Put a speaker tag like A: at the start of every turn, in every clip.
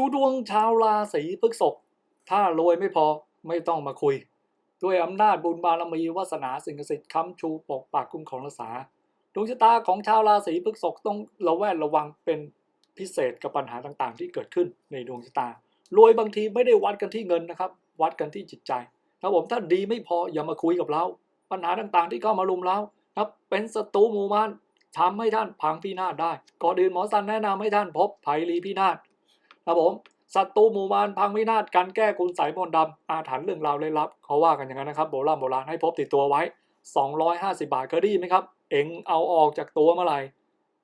A: ดูดวงชาวราศีพฤษภถ้ารวยไม่พอไม่ต้องมาคุย ด้วยอำนาจบุญบารมีวาสนาสิ่งศักดิ์สิทธิ์ค้ำชูปกปักคุ้มของรักษาดวงชะตาของชาวราศีพฤษภต้องระแวดระวังเป็นพิเศษกับปัญหาต่างๆ ที่เกิดขึ้นในดวงชะตารวยบางทีไม่ได้วัดกันที่เงินนะครับ วัดกันที่จิตใจครับผมถ้าดีไม่พออย่ามาคุยกับเรา ปัญหาต่างๆ ที่เข้ามารุมเราครับเป็นศัตรูหมู่บ้านทำให้ท่านพังพินาศได้ก่อนอื่นหมอสันแนะนำให้ท่านพบไผ่ลีพินาศ ครับผมศัตรูหมู่บ้านพังพินาศการแก้คุณสายมนต์ดำอาถรรพ์เรื่องราวเลยลับเขาว่ากันอย่างนั้นนะครับโบราณโบราณให้พบติดตัวไว้ 250 บาทเคยได้ยินไหมครับ เอ็งเอาออกจากตัวเมื่อไหร่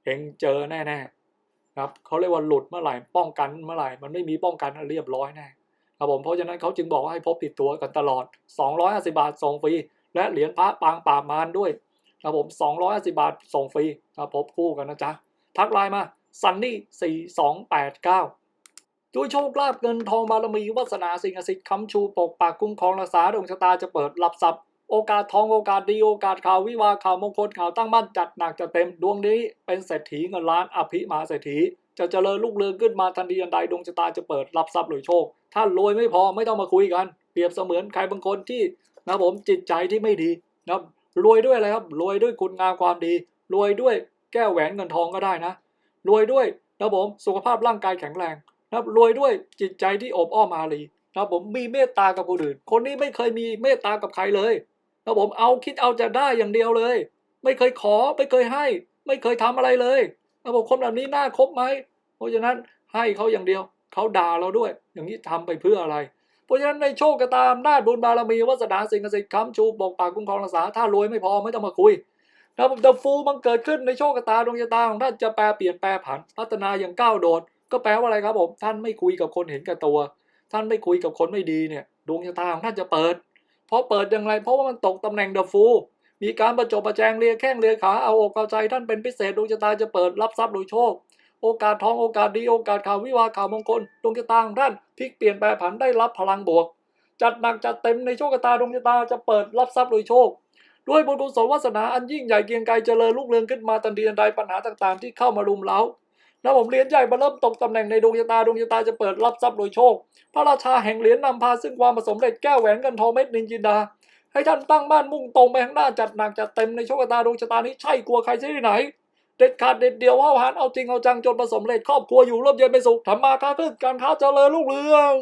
A: เอ็งเจอแน่ๆครับเขาเรียกว่าหลุดเมื่อไหร่ป้องกันเมื่อไหร่มันไม่มีป้องกันเรียบร้อยแน่ครับผมเพราะฉะนั้นเขาจึงบอกว่าให้พบติดตัวกันตลอด 250 บาทส่งฟรีและเหรียญพระปางป่ามารด้วยครับผม 250 บาทส่งฟรีครับพบคู่กันนะจ๊ะทักไลน์มาซันนี่4289 ด้วยโชคลาภเงินทองบารมีวาสนาสิ่งศักดิ์สิทธิ์ค้ำชูปกปักคุ้มครองรักษาดวงชะตาจะเปิดรับทรัพย์โอกาสทองโอกาสดีโอกาสข่าววิวาข่าวมงคลข่าวตั้งมั่นจัดหนักจัดเต็มดวงนี้เป็นเศรษฐีเงินล้านอภิมหาเศรษฐี จะเจริญรุ่งเรืองขึ้นมาทันทีทันใดดวงชะตาจะเปิดรับทรัพย์หรือโชค ถ้ารวยไม่พอไม่ต้องมาคุยกัน เปรียบเสมือนใครบางคนที่นะผมจิตใจที่ไม่ดีนะครับรวยด้วยอะไรครับรวยด้วยคุณงามความดี รวยด้วยแก้วแหวนเงินทองก็ได้นะ รวยด้วยนะผมสุขภาพร่างกายแข็งแรง นะครับรวยด้วยจิตใจที่อบอ้อมอารีนะครับผมมีเมตตากับคนอื่น คนนี้ไม่เคยมีเมตตากับใครเลยนะครับผมเอาคิดเอาจะได้อย่างเดียวเลย ไม่เคยขอไม่เคยให้ ไม่เคยทำอะไรเลยนะครับผมคนแบบนี้น่าคบไหมเพราะฉะนั้นให้เขาอย่างเดียวเขาด่าเราด้วย อย่างนี้ทำไปเพื่ออะไร เพราะฉะนั้นในโชคกระตามนาบุญบารมีวาสนาสิ่งศักดิ์สิทธิ์ค้ำชูปกปักคุ้มครองรักษาถ้ารวยไม่พอไม่ต้องมาคุยนะครับผมแต่ฟูมันเกิดขึ้นในโชคชะตาดวงชะตาของท่านจะแปลเปลี่ยนแปลผันพัฒนาอย่างก้าวโดด ก็แปลว่าอะไรครับผม ท่านไม่คุยกับคนเห็นแก่ตัว ท่านไม่คุยกับคนไม่ดีเนี่ย ดวงชะตาของท่านจะเปิด เพราะเปิดอย่างไร เพราะว่ามันตกตำแหน่งเดอะฟูมีการประจบประแจงเลียแข้งเลียขาเอาอกเอาใจท่านเป็นพิเศษดวงชะตาจะเปิดรับทรัพย์โดยโชค โอกาสทองโอกาสดีโอกาสข่าววิวาข่าวมงคลดวงชะตาของท่านพลิกเปลี่ยนแปลผันได้รับพลังบวก จัดหนักจัดเต็มในโชคชะตาดวงชะตาจะเปิดรับทรัพย์โดยโชค ด้วยบุญกุศลวาสนาอันยิ่งใหญ่เกียงไกรเจริญรุ่งเรืองขึ้นมาทันทีทันใดปัญหาต่างๆ ที่เข้ามารุมเร้า แล้วผมเหรียญใหญ่มาเริ่มตกตำแหน่งในดวงชะตาดวงชะตาจะเปิดรับทรัพย์โดยโชค พระราชาแห่งเหรียญนำพาซึ่งความผสมเร็จแก้วแหวนเงินทองเม็ดนินจินดา ให้ท่านตั้งบ้านมุ่งตรงไปข้างหน้าจัดหนักจัดเต็มในโชคชะตาดวงชะตานี้ใช่กลัวใครที่ไหน เด็ดขาดเด็ดเดียวว่าหานเอาจริงเอาจังจนผสมเร็จครอบครัวอยู่ร่มเย็นเป็นสุขทำมาค้าขึ้นการค้าเจริญรุ่งเรือง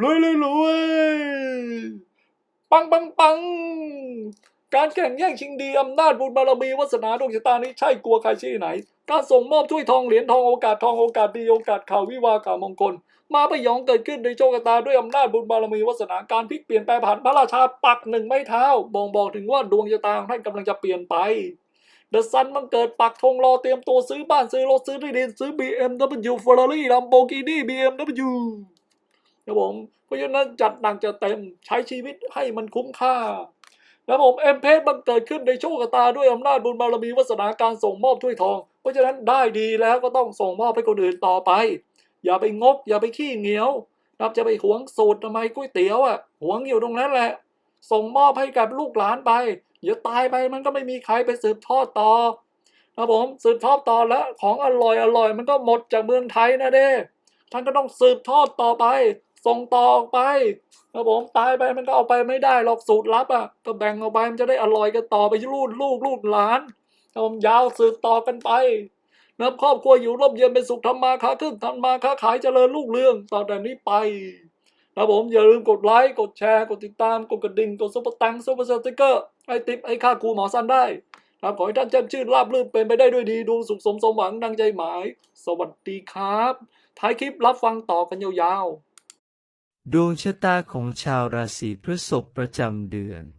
A: รวยรวยรวยปังปังปังการแข่งแย่งชิงดีอำนาจบุญบารมีวาสนาดวงชะตานี้ใช่กลัวใครที่ไหน การส่งมอบถ้วยทองเหรียญทองโอกาสทองโอกาสดีโอกาสข่าววิวาข่าวมงคล มาพยองเกิดขึ้นในโชคชะตาด้วยอำนาจบุญบารมีวาสนาการพลิกเปลี่ยนแปลผันพระราชาปักหนึ่งไม้เท้า บ่งบอกถึงว่าดวงชะตาของท่านกำลังจะเปลี่ยนไปเดอะซันมันเกิดปักธงรอเตรียมตัวซื้อบ้านซื้อรถซื้อที่ดินซื้อ BMW Ferrari Lamborghini BMW ครับผมเพราะฉะนั้นจัดหนักจะเต็มใช้ชีวิตให้มันคุ้มค่าแล้วผมเอ็มเพสมันเกิดขึ้นในโชคชะตาด้วยอำนาจบุญบารมีวาสนาการส่งมอบถ้วยทองเพราะฉะนั้นได้ดีแล้วก็ต้องส่งมอบให้คนอื่นต่อไป อย่าไปงก อย่าไปขี้เหนียวนับจะไปหวงสูตรทำไมก๋วยเตี๋ยวอะหวงอยู่ตรงนั้นแหละ ส่งมอบให้กับลูกหลานไปเดี๋ยวตายไปมันก็ไม่มีใครไปสืบทอดต่อครับผมสืบทอดต่อแล้วของอร่อยอร่อยมันก็หมดจากเมืองไทยนะเด้ท่านก็ต้องสืบทอดต่อไป ส่งต่อออกไปครับผมตายไปมันก็เอาไปไม่ได้หรอกสูตรลับอะก็แบ่งเอาไปมันจะได้อร่อยกันต่อไปลูกลูกลูกหลาน ครับผมยาวสืบต่อกันไปนะครับครอบครัวอยู่ร่มเย็นเป็นสุขทำมาค้าขึ้นทำมาค้าขายเจริญรุ่งเรืองต่อแต่นี้ไปครับผมอย่าลืมกดไลค์กดแชร์กดติดตามกดกระดิ่งกดซุปเปอร์ตังซุปเปอร์สติ๊กเกอร์ให้ติปให้ค่าครูหมอสันได้ครับขอให้ท่านแจ่มชื่นราบรื่นเป็นไปได้ด้วยดีดวงสุขสมสมหวังดังใจหมาย สวัสดีครับ ท้ายคลิปรับฟังต่อกันยาวๆ
B: ดวงชะตาของชาวราศีพฤษภประจำเดือน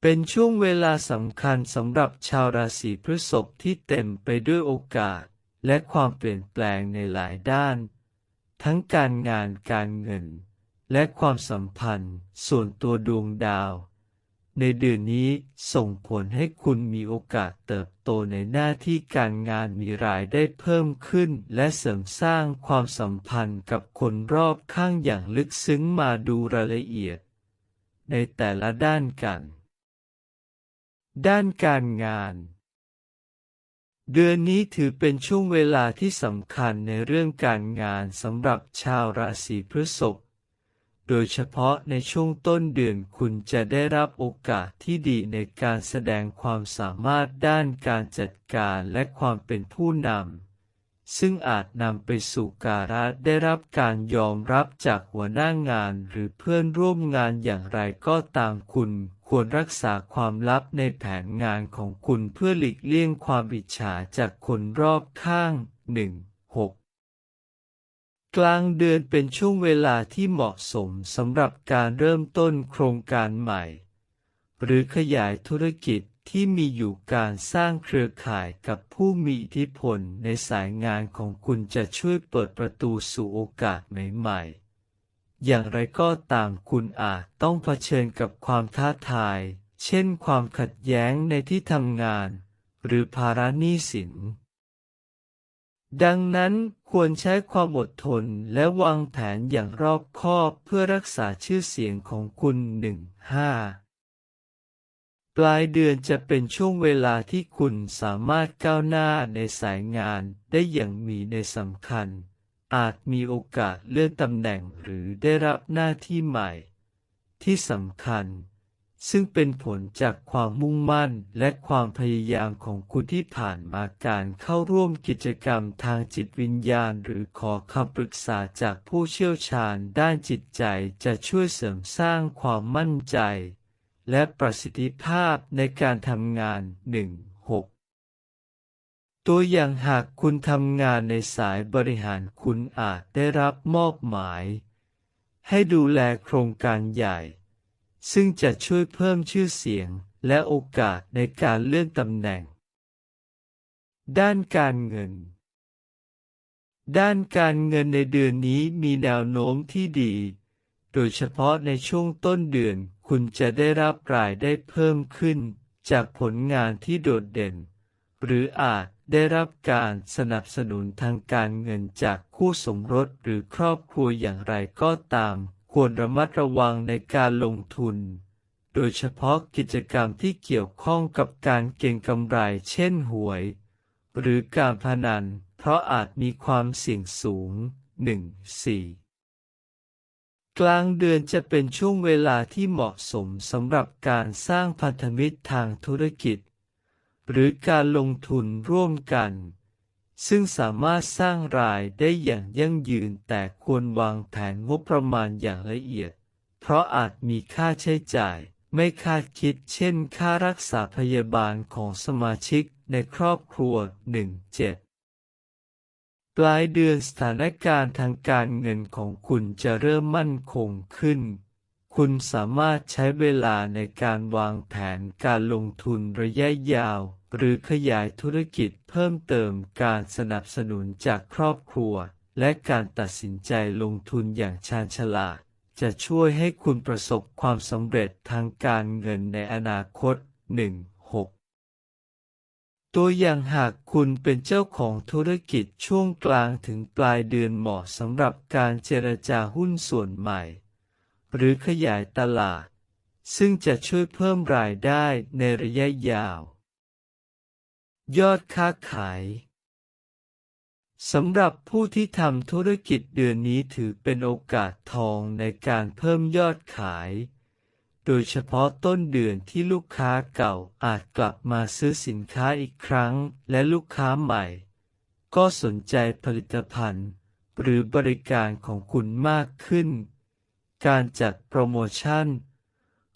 B: เป็นช่วงเวลาสำคัญสำหรับชาวราศีพฤษภที่เต็มไปด้วยโอกาส และความเปลี่ยนแปลงในหลายด้าน ทั้งการงานการเงิน และความสัมพันธ์ ส่วนตัวดวงดาว ในเดือนนี้ส่งผลให้คุณมีโอกาสเติบโตในหน้าที่การงานมีรายได้เพิ่มขึ้น และเสริมสร้างความสัมพันธ์กับคนรอบข้างอย่างลึกซึ้งมาดูรายละเอียด ในแต่ละด้านกัน ด้านการงาน เดือนนี้ถือเป็นช่วงเวลาที่สำคัญในเรื่องการงานสำหรับชาวราศีพฤษภ โดยเฉพาะในช่วงต้นเดือนคุณจะได้รับโอกาสที่ดีในการแสดงความสามารถด้านการจัดการและความเป็นผู้นำ ซึ่งอาจนำไปสู่การได้รับการยอมรับจากหัวหน้างานหรือเพื่อนร่วมงานอย่างไรก็ตามคุณ ควรรักษาความลับในแผนงานของคุณเพื่อหลีกเลี่ยงความอิจฉาจากคนรอบข้าง 1. 6กลางเดือนเป็นช่วงเวลาที่เหมาะสมสำหรับการเริ่มต้นโครงการใหม่ หรือขยายธุรกิจ ที่มีอยู่การสร้างเครือข่ายกับผู้มีอิทธิพลในสายงานของคุณจะช่วยเปิดประตูสู่โอกาสใหม่ๆ อย่างไรก็ตามคุณอาจต้องเผชิญกับความท้าทาย เช่นความขัดแย้งในที่ทำงาน หรือภาระหนี้สิน ดังนั้นควรใช้ความอดทนและวางแผนอย่างรอบคอบเพื่อรักษาชื่อเสียงของคุณ1-5 ปลายเดือนจะเป็นช่วงเวลาที่คุณสามารถก้าวหน้าในสายงานได้อย่างมีในสำคัญ อาจมีโอกาสเลื่อนตำแหน่งหรือได้รับหน้าที่ใหม่ ที่สำคัญ ซึ่งเป็นผลจากความมุ่งมั่นและความพยายามของคุณที่ผ่านมาการเข้าร่วมกิจกรรมทางจิตวิญญาณ หรือขอคำปรึกษาจากผู้เชี่ยวชาญด้านจิตใจจะช่วยเสริมสร้างความมั่นใจ และประสิทธิภาพในการทำงาน 1-6 ตัวอย่างหากคุณทำงานในสายบริหารคุณอาจได้รับมอบหมาย ให้ดูแลโครงการใหญ่ ซึ่งจะช่วยเพิ่มชื่อเสียงและโอกาสในการเลื่อนตำแหน่ง ด้านการเงิน ด้านการเงินในเดือนนี้มีแนวโน้มที่ดี โดยเฉพาะในช่วงต้นเดือน คุณจะได้รับรายได้เพิ่มขึ้น จากผลงานที่โดดเด่น หรืออาจได้รับการสนับสนุนทางการเงินจากคู่สมรสหรือครอบครัวอย่างไรก็ตาม ควรระมัดระวังในการลงทุน โดยเฉพาะกิจกรรมที่เกี่ยวข้องกับการเก็งกำไรเช่นหวย หรือการพนัน เพราะอาจมีความเสี่ยงสูง 1-4 กลางเดือนจะเป็นช่วงเวลาที่เหมาะสมสำหรับการสร้างพันธมิตรทางธุรกิจ หรือการลงทุนร่วมกัน ซึ่งสามารถสร้างรายได้อย่างยั่งยืนแต่ควรวางแผนงบประมาณอย่างละเอียด เพราะอาจมีค่าใช้จ่าย ไม่คาดคิดเช่น ค่ารักษาพยาบาลของสมาชิกในครอบครัว 1-7 ปลายเดือนสถานการณ์ทางการเงินของคุณจะเริ่มมั่นคงขึ้น คุณสามารถใช้เวลาในการวางแผนการลงทุนระยะยาว หรือขยายธุรกิจเพิ่มเติมการสนับสนุนจากครอบครัว และการตัดสินใจลงทุนอย่างชาญฉลาด จะช่วยให้คุณประสบความสำเร็จทางการเงินในอนาคต 1. ตัวอย่างหากคุณเป็นเจ้าของธุรกิจช่วงกลางถึงปลายเดือนเหมาะสำหรับการเจรจาหุ้นส่วนใหม่ หรือขยายตลาด ซึ่งจะช่วยเพิ่มรายได้ในระยะยาว ยอดค้าขายสำหรับผู้ที่ทำธุรกิจเดือนนี้ถือเป็นโอกาสทองในการเพิ่มยอดขาย โดยเฉพาะต้นเดือนที่ลูกค้าเก่าอาจกลับมาซื้อสินค้าอีกครั้ง และลูกค้าใหม่ ก็สนใจผลิตภัณฑ์ หรือบริการของคุณมากขึ้น การจัดโปรโมชั่น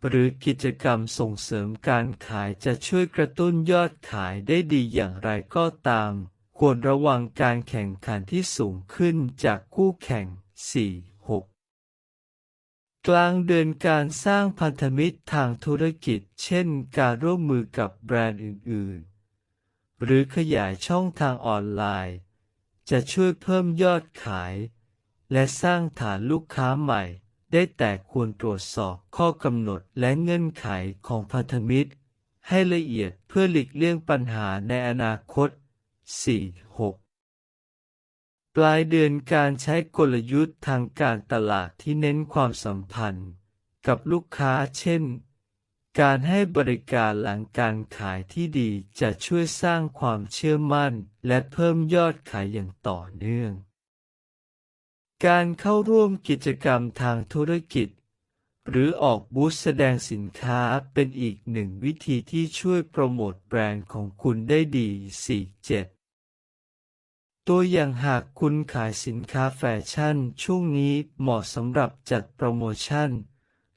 B: หรือกิจกรรมส่งเสริมการขายจะช่วยกระตุ้นยอดขายได้ดีอย่างไรก็ตาม ควรระวังการแข่งขันที่สูงขึ้นจากคู่แข่ง 4. กลางเดือนการสร้างพันธมิตรทางธุรกิจ เช่นการร่วมมือกับแบรนด์อื่น ๆ หรือขยายช่องทางออนไลน์ จะช่วยเพิ่มยอดขาย และสร้างฐานลูกค้าใหม่ ได้แต่ควรตรวจสอบข้อกำหนดและเงื่อนไขของพันธมิตร ให้ละเอียดเพื่อหลีกเลี่ยงปัญหาในอนาคต 4-6 ปลายเดือนการใช้กลยุทธ์ทางการตลาดที่เน้นความสัมพันธ์ กับลูกค้าเช่น การให้บริการหลังการขายที่ดีจะช่วยสร้างความเชื่อมั่น และเพิ่มยอดขายอย่างต่อเนื่อง การเข้าร่วมกิจกรรมทางธุรกิจ หรือออกบูธแสดงสินค้าเป็นอีกหนึ่งวิธีที่ช่วยโปรโมทแบรนด์ของคุณได้ดี 47 ตัวอย่างหากคุณขายสินค้าแฟชั่น ช่วงนี้เหมาะสำหรับจัดโปรโมชั่น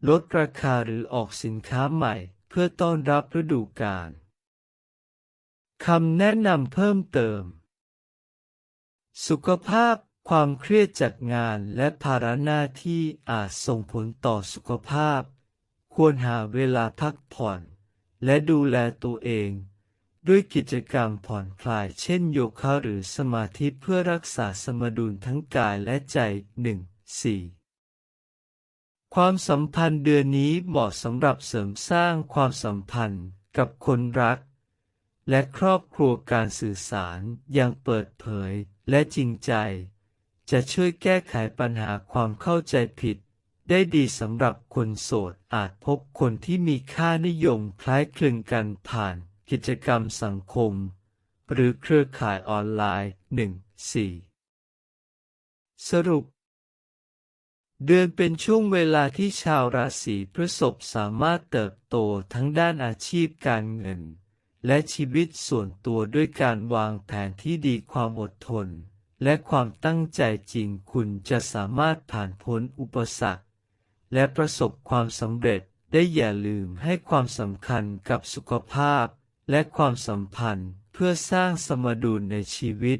B: ลดราคาหรือออกสินค้าใหม่ เพื่อต้อนรับฤดูกาลคำแนะนำเพิ่มเติม สุขภาพความเครียดจากงานและภาระหน้าที่อาจส่งผลต่อสุขภาพ ควรหาเวลาพักผ่อน และดูแลตัวเอง ด้วยกิจกรรมผ่อนคลายเช่นโยคะหรือสมาธิเพื่อรักษาสมดุลทั้งกายและใจ 1. 4. ความสัมพันธ์เดือนนี้เหมาะสำหรับเสริมสร้างความสัมพันธ์กับคนรัก และครอบครัวการสื่อสารอย่างเปิดเผยและจริงใจ จะช่วยแก้ไขปัญหาความเข้าใจผิด ได้ดีสำหรับคนโสดอาจพบคนที่มีค่านิยมคล้ายคลึงกันผ่าน กิจกรรมสังคม หรือเครือข่ายออนไลน์ 1.4 สรุป เดือนเป็นช่วงเวลาที่ชาวราศีพฤษภสามารถเติบโตทั้งด้านอาชีพการเงิน และชีวิตส่วนตัวด้วยการวางแผนที่ดีความอดทน และความตั้งใจจริงคุณจะสามารถผ่านพ้นอุปสรรค และประสบความสำเร็จได้อย่าลืมให้ความสำคัญกับสุขภาพ และความสัมพันธ์เพื่อสร้างสมดุลในชีวิต